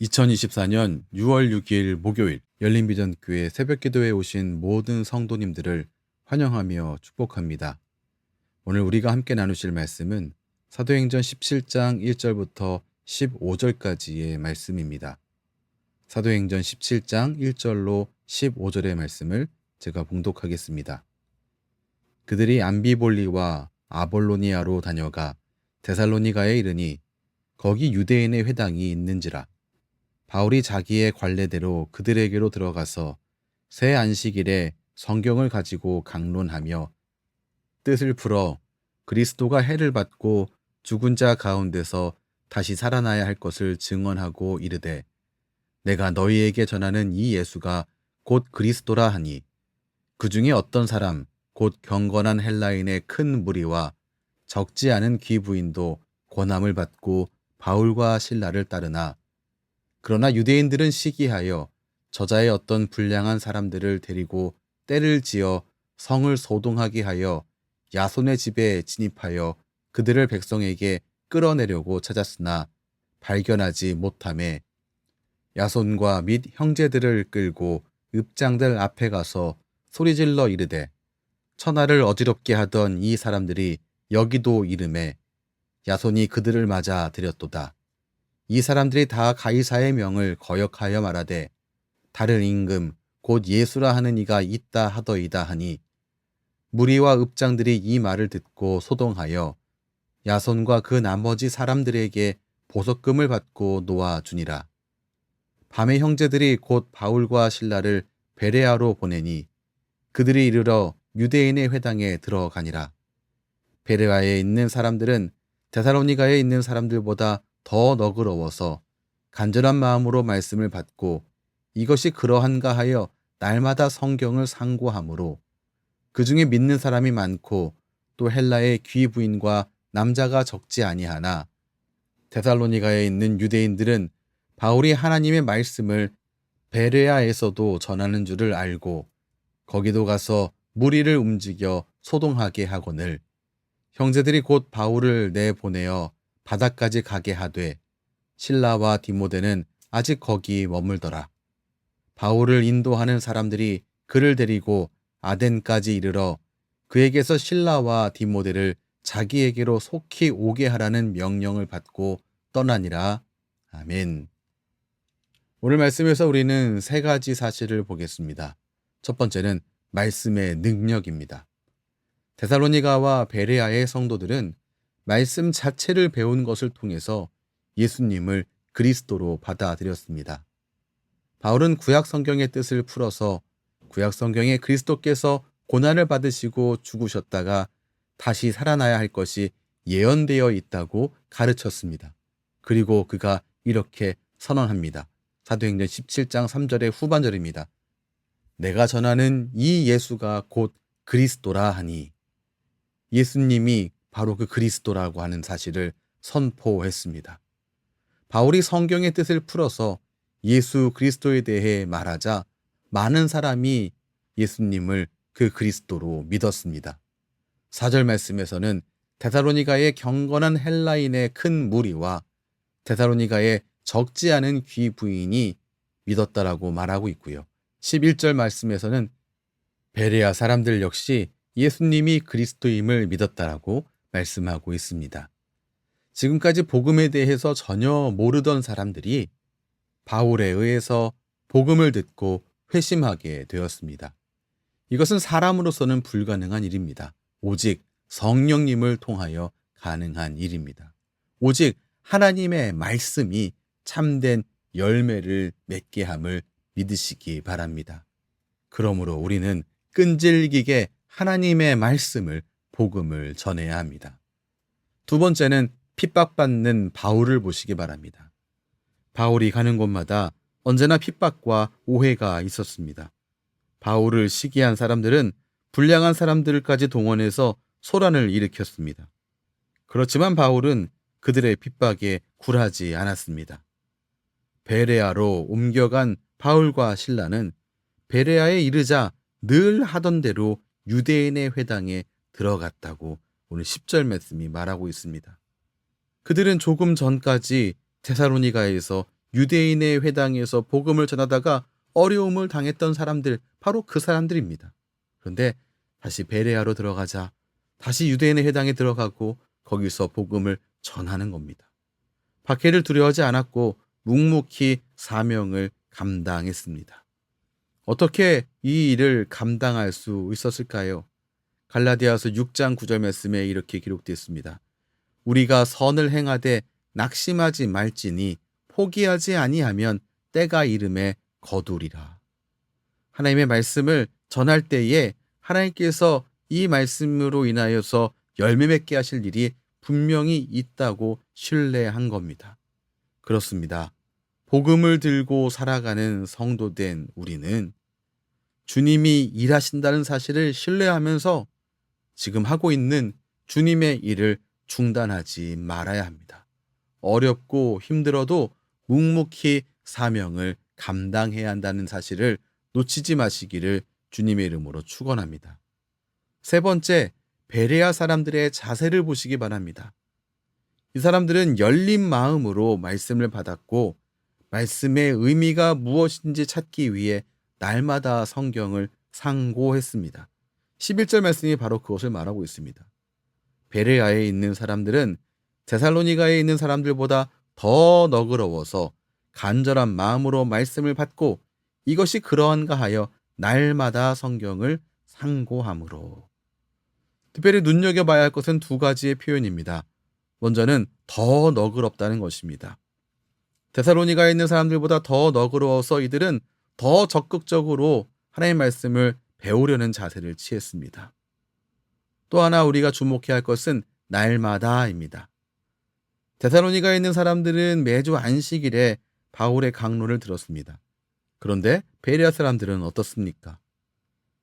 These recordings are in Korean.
2024년 6월 6일 목요일 열린비전교회 새벽기도에 오신 모든 성도님들을 환영하며 축복합니다. 오늘 우리가 함께 나누실 말씀은 사도행전 17장 1절부터 15절까지의 말씀입니다. 사도행전 17장 1절로 15절의 말씀을 제가 봉독하겠습니다. 그들이 암비볼리와 아볼로니아로 다녀가 데살로니가에 이르니 거기 유대인의 회당이 있는지라 바울이 자기의 관례대로 그들에게로 들어가서 새 안식일에 성경을 가지고 강론하며 뜻을 풀어 그리스도가 해를 받고 죽은 자 가운데서 다시 살아나야 할 것을 증언하고 이르되 내가 너희에게 전하는 이 예수가 곧 그리스도라 하니 그 중에 어떤 사람 곧 경건한 헬라인의 큰 무리와 적지 않은 귀부인도 권함을 받고 바울과 신라를 따르나 그러나 유대인들은 시기하여 저자의 어떤 불량한 사람들을 데리고 때를 지어 성을 소동하게 하여 야손의 집에 진입하여 그들을 백성에게 끌어내려고 찾았으나 발견하지 못함에 야손과 및 형제들을 끌고 읍장들 앞에 가서 소리질러 이르되 천하를 어지럽게 하던 이 사람들이 여기도 이름에 야손이 그들을 맞아 들였도다. 이 사람들이 다 가이사의 명을 거역하여 말하되 다른 임금 곧 예수라 하는 이가 있다 하더이다 하니 무리와 읍장들이 이 말을 듣고 소동하여 야손과 그 나머지 사람들에게 보석금을 받고 놓아주니라. 밤에 형제들이 곧 바울과 신라를 베레아로 보내니 그들이 이르러 유대인의 회당에 들어가니라. 베레아에 있는 사람들은 데살로니가에 있는 사람들보다 더 너그러워서 간절한 마음으로 말씀을 받고 이것이 그러한가 하여 날마다 성경을 상고하므로 그 중에 믿는 사람이 많고 또 헬라의 귀부인과 남자가 적지 아니하나 데살로니가에 있는 유대인들은 바울이 하나님의 말씀을 베레아에서도 전하는 줄을 알고 거기도 가서 무리를 움직여 소동하게 하거늘 형제들이 곧 바울을 내보내어 바다까지 가게 하되 신라와 디모데는 아직 거기 머물더라. 바울을 인도하는 사람들이 그를 데리고 아덴까지 이르러 그에게서 신라와 디모데를 자기에게로 속히 오게 하라는 명령을 받고 떠나니라. 아멘. 오늘 말씀에서 우리는 세 가지 사실을 보겠습니다. 첫 번째는 말씀의 능력입니다. 데살로니가와 베레아의 성도들은 말씀 자체를 배운 것을 통해서 예수님을 그리스도로 받아들였습니다. 바울은 구약 성경의 뜻을 풀어서 구약 성경에 그리스도께서 고난을 받으시고 죽으셨다가 다시 살아나야 할 것이 예언되어 있다고 가르쳤습니다. 그리고 그가 이렇게 선언합니다. 사도행전 17장 3절의 후반절입니다. 내가 전하는 이 예수가 곧 그리스도라 하니 예수님이 바로 그 그리스도라고 하는 사실을 선포했습니다. 바울이 성경의 뜻을 풀어서 예수 그리스도에 대해 말하자 많은 사람이 예수님을 그 그리스도로 믿었습니다. 4절 말씀에서는 데살로니가의 경건한 헬라인의 큰 무리와 데살로니가의 적지 않은 귀 부인이 믿었다라고 말하고 있고요. 11절 말씀에서는 베레아 사람들 역시 예수님이 그리스도임을 믿었다라고 말씀하고 있습니다. 지금까지 복음에 대해서 전혀 모르던 사람들이 바울에 의해서 복음을 듣고 회심하게 되었습니다. 이것은 사람으로서는 불가능한 일입니다. 오직 성령님을 통하여 가능한 일입니다. 오직 하나님의 말씀이 참된 열매를 맺게 함을 믿으시기 바랍니다. 그러므로 우리는 끈질기게 하나님의 말씀을 복음을 전해야 합니다. 두 번째는 핍박받는 바울을 보시기 바랍니다. 바울이 가는 곳마다 언제나 핍박과 오해가 있었습니다. 바울을 시기한 사람들은 불량한 사람들까지 동원해서 소란을 일으켰습니다. 그렇지만 바울은 그들의 핍박에 굴하지 않았습니다. 베레아로 옮겨간 바울과 신라는 베레아에 이르자 늘 하던 대로 유대인의 회당에 들어갔다고 오늘 10절 말씀이 말하고 있습니다. 그들은 조금 전까지 테사로니가에서 유대인의 회당에서 복음을 전하다가 어려움을 당했던 사람들, 바로 그 사람들입니다. 그런데 다시 베레아로 들어가자 다시 유대인의 회당에 들어가고 거기서 복음을 전하는 겁니다. 박해를 두려워하지 않았고 묵묵히 사명을 감당했습니다. 어떻게 이 일을 감당할 수 있었을까요? 갈라디아서 6장 9절 말씀에 이렇게 기록되어 있습니다. 우리가 선을 행하되 낙심하지 말지니 포기하지 아니하면 때가 이름에 거두리라. 하나님의 말씀을 전할 때에 하나님께서 이 말씀으로 인하여서 열매 맺게 하실 일이 분명히 있다고 신뢰한 겁니다. 그렇습니다. 복음을 들고 살아가는 성도된 우리는 주님이 일하신다는 사실을 신뢰하면서 지금 하고 있는 주님의 일을 중단하지 말아야 합니다. 어렵고 힘들어도 묵묵히 사명을 감당해야 한다는 사실을 놓치지 마시기를 주님의 이름으로 축원합니다. 세 번째, 베레아 사람들의 자세를 보시기 바랍니다. 이 사람들은 열린 마음으로 말씀을 받았고 말씀의 의미가 무엇인지 찾기 위해 날마다 성경을 상고했습니다. 11절 말씀이 바로 그것을 말하고 있습니다. 베레아에 있는 사람들은 데살로니가에 있는 사람들보다 더 너그러워서 간절한 마음으로 말씀을 받고 이것이 그러한가 하여 날마다 성경을 상고함으로. 특별히 눈여겨봐야 할 것은 두 가지의 표현입니다. 먼저는 더 너그럽다는 것입니다. 데살로니가에 있는 사람들보다 더 너그러워서 이들은 더 적극적으로 하나님의 말씀을 배우려는 자세를 취했습니다. 또 하나 우리가 주목해야 할 것은 날마다입니다. 데살로니가에 있는 사람들은 매주 안식일에 바울의 강론을 들었습니다. 그런데 베리아 사람들은 어떻습니까?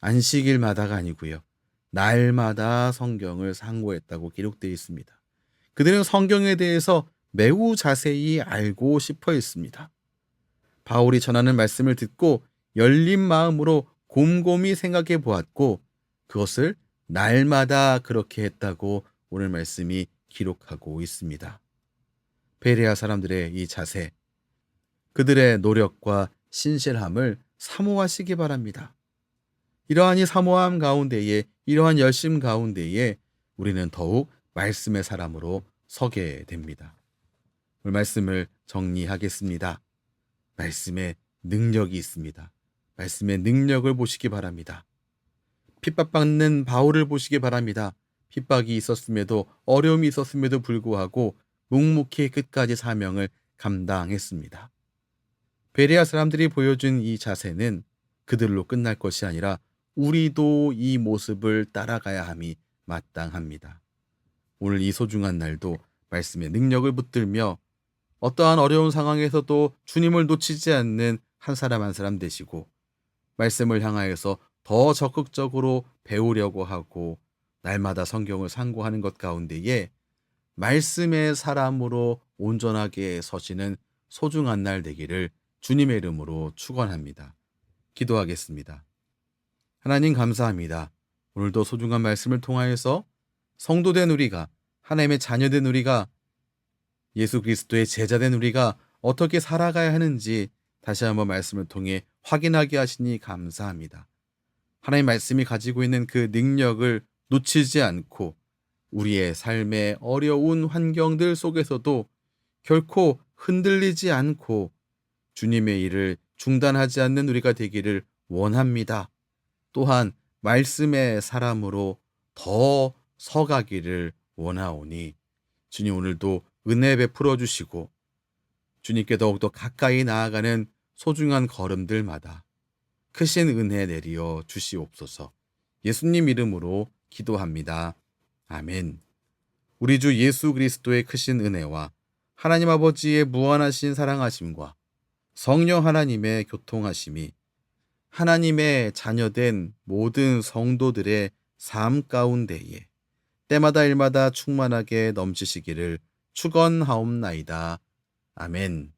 안식일마다가 아니고요. 날마다 성경을 상고했다고 기록되어 있습니다. 그들은 성경에 대해서 매우 자세히 알고 싶어 했습니다. 바울이 전하는 말씀을 듣고 열린 마음으로 곰곰이 생각해 보았고 그것을 날마다 그렇게 했다고 오늘 말씀이 기록하고 있습니다. 베레아 사람들의 이 자세, 그들의 노력과 신실함을 사모하시기 바랍니다. 이러한 이 사모함 가운데에 이러한 열심 가운데에 우리는 더욱 말씀의 사람으로 서게 됩니다. 오늘 말씀을 정리하겠습니다. 말씀에 능력이 있습니다. 말씀의 능력을 보시기 바랍니다. 핍박받는 바울을 보시기 바랍니다. 핍박이 있었음에도 어려움이 있었음에도 불구하고 묵묵히 끝까지 사명을 감당했습니다. 베레아 사람들이 보여준 이 자세는 그들로 끝날 것이 아니라 우리도 이 모습을 따라가야 함이 마땅합니다. 오늘 이 소중한 날도 말씀의 능력을 붙들며 어떠한 어려운 상황에서도 주님을 놓치지 않는 한 사람 한 사람 되시고 말씀을 향하여서 더 적극적으로 배우려고 하고 날마다 성경을 상고하는 것 가운데에 말씀의 사람으로 온전하게 서시는 소중한 날 되기를 주님의 이름으로 축원합니다. 기도하겠습니다. 하나님 감사합니다. 오늘도 소중한 말씀을 통하여서 성도된 우리가 하나님의 자녀된 우리가 예수 그리스도의 제자된 우리가 어떻게 살아가야 하는지 다시 한번 말씀을 통해 확인하게 하시니 감사합니다. 하나님 말씀이 가지고 있는 그 능력을 놓치지 않고 우리의 삶의 어려운 환경들 속에서도 결코 흔들리지 않고 주님의 일을 중단하지 않는 우리가 되기를 원합니다. 또한 말씀의 사람으로 더 서가기를 원하오니 주님 오늘도 은혜 베풀어 주시고 주님께 더욱더 가까이 나아가는 소중한 걸음들마다 크신 은혜 내리어 주시옵소서 예수님 이름으로 기도합니다. 아멘. 우리 주 예수 그리스도의 크신 은혜와 하나님 아버지의 무한하신 사랑하심과 성령 하나님의 교통하심이 하나님의 자녀된 모든 성도들의 삶 가운데에 때마다 일마다 충만하게 넘치시기를 축원하옵나이다. 아멘.